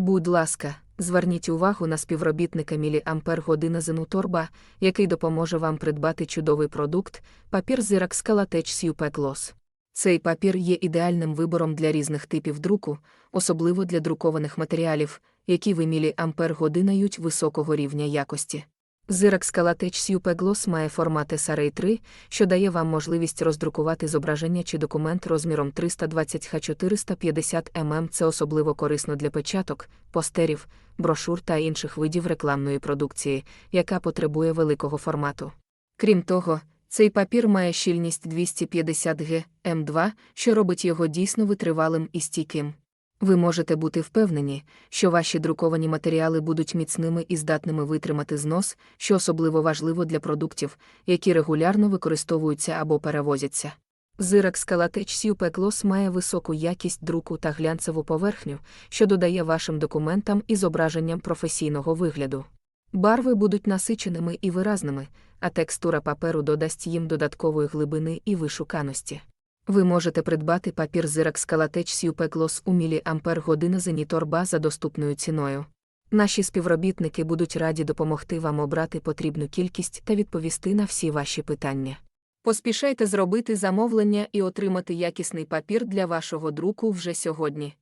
Будь ласка, зверніть увагу на співробітника міліампер година Зенуторба, який допоможе вам придбати чудовий продукт папір Xerox Calatex Super Gloss. Цей папір є ідеальним вибором для різних типів друку, особливо для друкованих матеріалів, які ви міліампер годинають високого рівня якості. Calatex Super Gloss має формат SRA 3, що дає вам можливість роздрукувати зображення чи документ розміром 320 х 450 мм. Це особливо корисно для печаток, постерів, брошур та інших видів рекламної продукції, яка потребує великого формату. Крім того, цей папір має щільність 250 г М2, що робить його дійсно витривалим і стійким. Ви можете бути впевнені, що ваші друковані матеріали будуть міцними і здатними витримати знос, що особливо важливо для продуктів, які регулярно використовуються або перевозяться. Calatex Super Gloss має високу якість друку та глянцеву поверхню, що додає вашим документам і зображенням професійного вигляду. Барви будуть насиченими і виразними, а текстура паперу додасть їм додаткової глибини і вишуканості. Ви можете придбати папір Xerox скалатеч Gloss у міліампер година зеніторба за доступною ціною. Наші співробітники будуть раді допомогти вам обрати потрібну кількість та відповісти на всі ваші питання. Поспішайте зробити замовлення і отримати якісний папір для вашого друку вже сьогодні.